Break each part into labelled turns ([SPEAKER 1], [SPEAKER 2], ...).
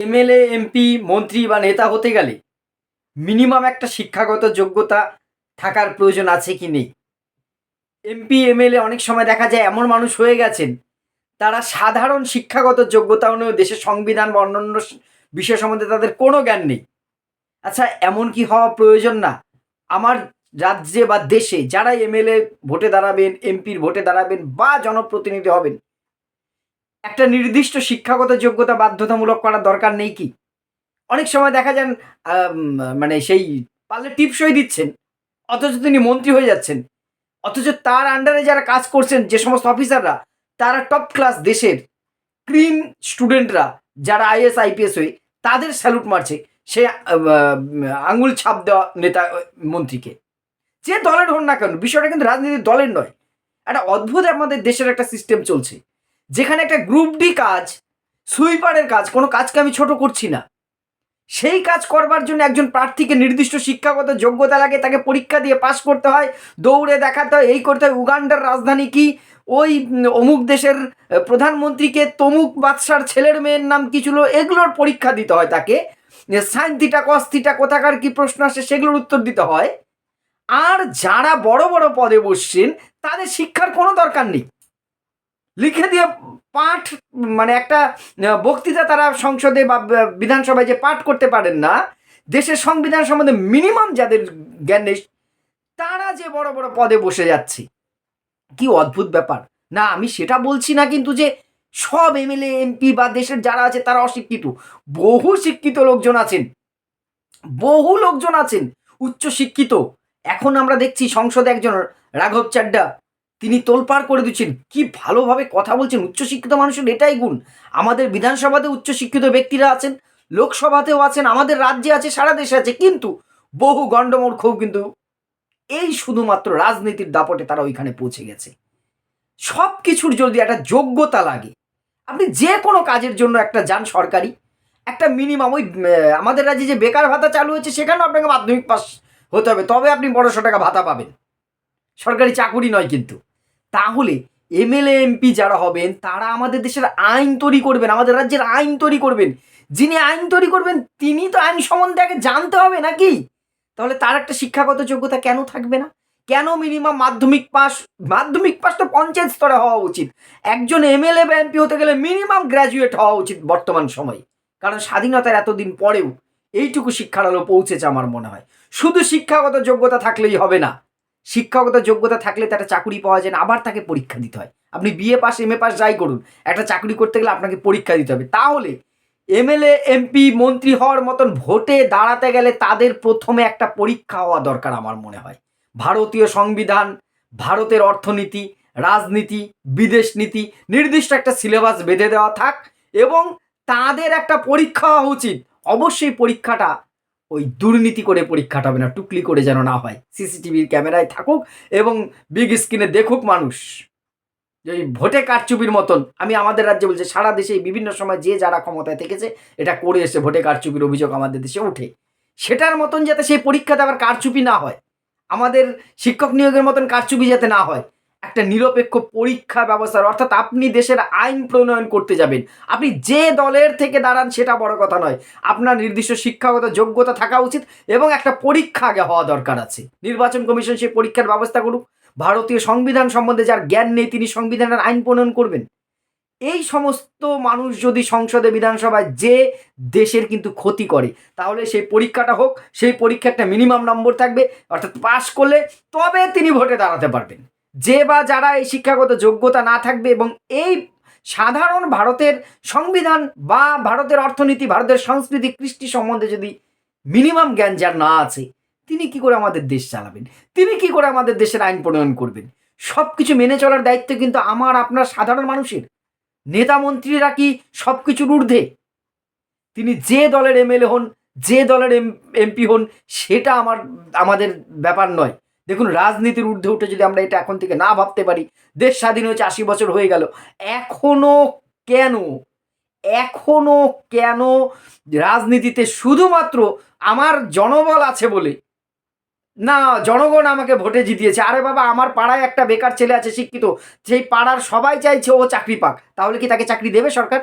[SPEAKER 1] MLA, MP, মন্ত্রী বা নেতা হতে গেলে মিনিমাম একটা শিক্ষাগত যোগ্যতা থাকার প্রয়োজন আছে কি নেই? এমপি, এমএলএ অনেক সময় দেখা যায় এমন মানুষ হয়ে গেছেন, তারা সাধারণ শিক্ষাগত যোগ্যতা অনুযায়ী দেশের সংবিধান বা অন্যান্য বিষয় সম্বন্ধে তাদের কোনো জ্ঞান নেই। আচ্ছা এমন কি হওয়া প্রয়োজন না? আমার রাজ্যে বা দেশে যারা এমএলএ ভোটে দাঁড়াবেন, এমপির ভোটে দাঁড়াবেন বা জনপ্রতিনিধি হবেন একটা নির্দিষ্ট শিক্ষাগত যোগ্যতা বাধ্যতামূলক করার দরকার নেই কি? অনেক সময় দেখা যান মানে সেই পারলে টিপসই দিচ্ছেন, অথচ তিনি মন্ত্রী হয়ে যাচ্ছেন, অথচ তার আন্ডারে যারা কাজ করছেন, যে সমস্ত অফিসাররা তারা টপ ক্লাস দেশের ক্রিম স্টুডেন্টরা যারা আইএস আইপিএস হয়ে, তাদের স্যালুট মারছে সে আঙুল ছাপ দেওয়া নেতা মন্ত্রীকে। যে দলের হন না কেন, বিষয়টা কিন্তু রাজনীতির দলের নয়, একটা অদ্ভুত আমাদের দেশের একটা সিস্টেম চলছে। যেখানে একটা গ্রুপ ডি কাজ সুইপারের কাজ, কোনো কাজকে আমি ছোট করছি না। সেই কাজ করবার জন্য একজন প্রার্থীকে নির্দিষ্ট শিক্ষাগত যোগ্যতা লাগে, তাকে পরীক্ষা দিয়ে পাশ করতে হয়, দৌড়ে দেখাতে হয়, এই করতে হয়। উগান্ডার রাজধানী কি? ওই অমুক দেশের প্রধানমন্ত্রীকে তমুক বাদশার ছেলের মেয়ের নাম কি ছিল? এগুলোর পরীক্ষা দিতে হয় তাকে। সাইন থিটা কস থিটা কোথাকার কি প্রশ্ন আসে সেগুলোর উত্তর দিতে হয়। আর যারা বড় বড় পদে বসছেন, তাদের শিক্ষার কোনো দরকার নেই। লিখে দিয়ে পাঠ মানে একটা বক্তৃতা তারা সংসদে বা বিধানসভায় যে পাঠ করতে পারেন না, দেশের সংবিধান সম্বন্ধে মিনিমাম যাদের জ্ঞান নেই, তারা যে বড় বড় পদে বসে যাচ্ছে। কি অদ্ভুত ব্যাপার। না, আমি সেটা বলছি না কিন্তু যে সব এমএলএ এমপি বা দেশের যারা আছে তারা অশিক্ষিত। বহু শিক্ষিত লোকজন আছেন। বহু লোকজন আছেন উচ্চ শিক্ষিত এখন আমরা দেখছি সংসদে একজন রাঘব চাড্ডা তিনি তোলপাড় করে দিচ্ছেন। কি ভালোভাবে কথা বলছেন। উচ্চশিক্ষিত মানুষের এটাই গুণ। আমাদের বিধানসভাতে উচ্চশিক্ষিত ব্যক্তিরা আছেন, লোকসভাতেও আছেন, আমাদের রাজ্যে আছে, সারা দেশে আছে, কিন্তু বহু গণ্ডমূর্খও কিন্তু এই শুধুমাত্র রাজনীতির দাপটে তারা ওইখানে পৌঁছে গেছে। সব কিছুর যদি একটা যোগ্যতা লাগে, আপনি যে কোনো কাজের জন্য একটা যান সরকারি, একটা মিনিমাম ওই আমাদের রাজ্যে যে বেকার ভাতা চালু হয়েছে, সেখানেও আপনাকে মাধ্যমিক পাস হতে হবে, তবে আপনি বড়শো টাকা ভাতা পাবেন। সরকারি চাকুরি নয় কিন্তু। তাহলে এমএলএ, এমপি যারা হবেন, তারা আমাদের দেশের আইন তৈরি করবেন, আমাদের রাজ্যের আইন তৈরি করবেন। যিনি আইন তৈরি করবেন, তিনি তো আইন সম্বন্ধে আগে জানতে হবে নাকি? তাহলে তার একটা শিক্ষাগত যোগ্যতা কেন থাকবে না? কেন মিনিমাম মাধ্যমিক পাস মাধ্যমিক পাস তো পঞ্চায়েত স্তরে হওয়া উচিত। একজন এমএলএ বা এমপি হতে গেলে মিনিমাম গ্র্যাজুয়েট হওয়া উচিত বর্তমান সময়ে। কারণ স্বাধীনতার এতদিন পরেও এইটুকু শিক্ষার আলো পৌঁছেছে আমার মনে হয়। শুধু শিক্ষাগত যোগ্যতা থাকলেই হবে না। শিক্ষাগত যোগ্যতা থাকলে তার চাকরি পাওয়া যায় না, আবার তাকে পরীক্ষা দিতে হয়। আপনি BA pass M A pass যাই করুন, একটা চাকরি করতে গেলে আপনাকে পরীক্ষা দিতে হবে। তাহলে এমএলএ এমপি মন্ত্রী হওয়ার মতন ভোটে দাঁড়াতে গেলে তাদের প্রথমে একটা পরীক্ষা হওয়া দরকার আমার মনে হয়। ভারতীয় সংবিধান, ভারতের অর্থনীতি, রাজনীতি, বিদেশ নীতি, নির্দিষ্ট একটা সিলেবাস বেঁধে দেওয়া থাক এবং তাদের একটা পরীক্ষা হওয়া উচিত। অবশ্যই পরীক্ষাটা ওই দুর্নীতি করে পরীক্ষাটা হবে না, টুকলি করে যেন না হয়। সিসিটিভির ক্যামেরায় থাকুক এবং বিগ স্ক্রিনে দেখুক মানুষ। ওই ভোটে কারচুপির মতন, আমি আমাদের রাজ্যে বলছি, সারা দেশে বিভিন্ন সময় যে যারা ক্ষমতায় থেকেছে, এটা করে এসে ভোটে কারচুপির অভিযোগ আমাদের দেশে উঠে সেটার মতন যাতে সেই পরীক্ষাতে আবার কারচুপি না হয়। আমাদের শিক্ষক নিয়োগের মতন কারচুপি যাতে না হয়। একটা নিরপেক্ষ পরীক্ষা ব্যবস্থার অর্থাৎ আপনি দেশের আইন প্রণয়ন করতে যাবেন। আপনি যে দলের থেকে দাঁড়ান, সেটা বড় কথা নয়। আপনার নির্দিষ্ট শিক্ষাগত যোগ্যতা থাকা উচিত এবং একটা পরীক্ষা আগে হওয়া দরকার আছে। নির্বাচন কমিশন সেই পরীক্ষার ব্যবস্থা করুক। ভারতীয় সংবিধান সম্বন্ধে যার জ্ঞান নেই, তিনি সংবিধানের আইন প্রণয়ন করবেন। এই সমস্ত মানুষ যদি সংসদে, বিধানসভায় যে দেশের কিন্তু ক্ষতি করে, তাহলে সেই পরীক্ষাটা হোক। সেই পরীক্ষা একটা মিনিমাম নম্বর থাকবে। অর্থাৎ পাশ করলে তবে তিনি ভোটে দাঁড়াতে পারবেন। যে বা যারা এই শিক্ষাগত যোগ্যতা না থাকবে এবং এই সাধারণ ভারতের সংবিধান বা ভারতের অর্থনীতি, ভারতের সংস্কৃতি, কৃষ্টি সম্বন্ধে যদি মিনিমাম জ্ঞান যার না আছে, তিনি কি করে আমাদের দেশ চালাবেন? তিনি কি করে আমাদের দেশের আইন প্রণয়ন করবেন? সব কিছু মেনে চলার দায়িত্ব কিন্তু আমার, আপনার সাধারণ মানুষের। নেতা মন্ত্রীরা কি সব কিছুর ঊর্ধ্বে? তিনি যে দলের এমএলএ হন, যে দলের এমপি হন, সেটা আমার, আমাদের ব্যাপার নয়। দেখুন, রাজনীতির ঊর্ধ্বে উঠে যদি আমরা এটা এখন থেকে না ভাবতে পারি, দেশ স্বাধীন হয়েছে আশি বছর হয়ে গেল। এখনও কেন এখনও কেন রাজনীতিতে শুধুমাত্র আমার জনবল আছে বলে না, জনগণ আমাকে ভোটে জিতিয়েছে? আরে বাবা, আমার পাড়ায় একটা বেকার ছেলে আছে, শিক্ষিত। সেই পাড়ার সবাই চাইছে ও চাকরি পাক। তাহলে কি তাকে চাকরি দেবে সরকার?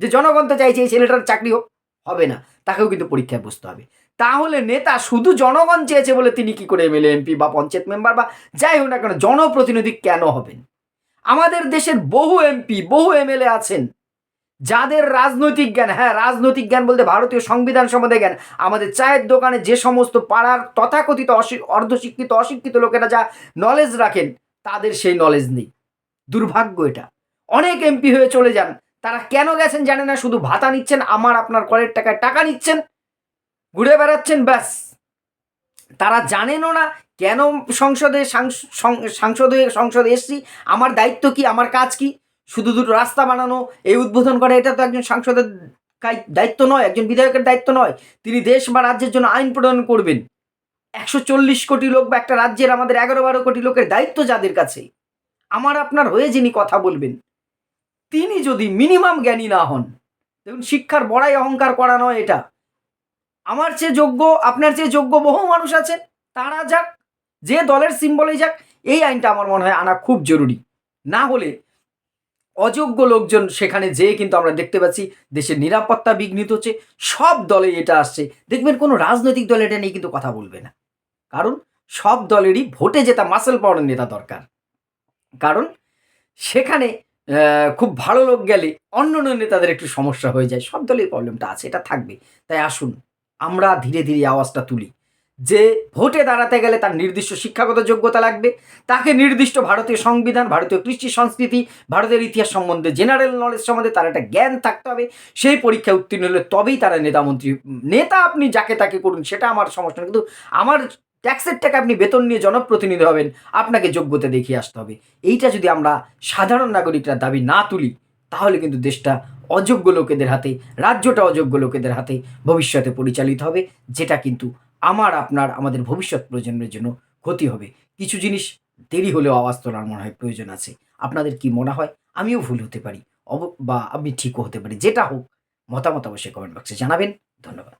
[SPEAKER 1] যে জনগণ তো চাইছে এই ছেলেটার চাকরি হোক। হবে না। তাকেও কিন্তু পরীক্ষায় বসতে হবে। তাহলে নেতা শুধু জনগণ চেয়েছে বলে তিনি কি করে এমএলএ, এমপি বা পঞ্চায়েত মেম্বার বা যাই হোক না কেন জনপ্রতিনিধি কেন হবেন? আমাদের দেশের বহু এমপি, বহু এমএলএ আছেন। যাদের রাজনৈতিক জ্ঞান হ্যাঁ রাজনৈতিক জ্ঞান বলতে ভারতীয় সংবিধান সম্বন্ধে জ্ঞান। আমাদের চায়ের দোকানে যে সমস্ত পাড়ার তথাকথিত অর্ধশিক্ষিত, অশিক্ষিত লোকেরা যা নলেজ রাখেন, তাদের সেই নলেজ নেই। দুর্ভাগ্য এটা। অনেক এমপি হয়ে চলে যান। তারা কেন গেছেন জানে না, শুধু ভাতা নিচ্ছেন, আমার আপনার করের টাকায় টাকা নিচ্ছেন, ঘুরে বেড়াচ্ছেন, ব্যাস। তারা জানেনও না কেন সংসদে সাংসদে, সংসদে এসছি, আমার দায়িত্ব কি, আমার কাজ কি? শুধু দুটো রাস্তা বানানো, এই উদ্বোধন করা, এটা তো একজন সাংসদের দায়িত্ব নয়, একজন বিধায়কের দায়িত্ব নয়। তিনি দেশ বা রাজ্যের জন্য আইন প্রণয়ন করবেন। একশো চল্লিশ কোটি লোক বা একটা রাজ্যের আমাদের এগারো বারো কোটি লোকের দায়িত্ব যাদের কাছে, আমার আপনার হয়ে যিনি কথা বলবেন। তিনি যদি মিনিমাম জ্ঞানী না হন, দেখুন শিক্ষার বড়াই অহংকার করা নয় এটা। আমার চেয়ে যোগ্য, আপনার চেয়ে যোগ্য বহু মানুষ আছেন, তারা যাক, যে দলের সিম্বলে যাক, এই আইনটা আমার মনে হয় আনা খুব জরুরি। না হলে অযোগ্য লোকজন সেখানে যেয়ে কিন্তু আমরা দেখতে পাচ্ছি দেশের নিরাপত্তা বিঘ্নিত হচ্ছে, সব দলে এটা আসছে। দেখবেন কোনো রাজনৈতিক দল এটা নিয়ে কিন্তু কথা বলবে না। কারণ সব দলেরই ভোটে জেতা মাসেল পাওয়ার নেতা দরকার। কারণ সেখানে খুব ভালো লোক গেলে অন্য অন্য নেতাদের একটু সমস্যা হয়ে যায়। সব দলের প্রবলেমটা আছে, এটা থাকবে। তাই আসুন, আমরা ধীরে ধীরে আওয়াজটা তুলি। যে ভোটে দাঁড়াতে গেলে তার নির্দিষ্ট শিক্ষাগত যোগ্যতা লাগবে, তাকে নির্দিষ্ট ভারতীয় সংবিধান, ভারতীয় কৃষ্টি সংস্কৃতি, ভারতের ইতিহাস সম্বন্ধে জেনারেল নলেজ সম্বন্ধে তার একটা জ্ঞান থাকতে হবে। সেই পরীক্ষায় উত্তীর্ণ হলে তবেই তারা নেতা মন্ত্রী, নেতা আপনি যাকে তাকে করুন, সেটা আমার সমস্যা কিন্তু আমার ট্যাক্সের টাকা আপনি বেতন নিয়ে জনপ্রতিনিধি হবেন, আপনাকে যোগ্যতা দেখিয়ে আসতে হবে। এইটা যদি আমরা সাধারণ নাগরিকরা দাবি না তুলি, তাহলে কিন্তু দেশটা অযোগ্য লোকেদের হাতে, রাজ্যটা অযোগ্য লোকেদের হাতে ভবিষ্যতে পরিচালিত হবে, যেটা কিন্তু আমার, আপনার, আমাদের ভবিষ্যৎ প্রজন্মের জন্য ক্ষতি হবে। কিছু জিনিস দেরি হলেও আওয়াজ তোলার মনে হয় প্রয়োজন আছে। আপনাদের কি মনে হয়? আমিও ভুল হতে পারি। অব বা আমি ঠিকও হতে পারি। যেটা হোক, মতামত অবশ্যই কমেন্ট বক্সে জানাবেন। ধন্যবাদ।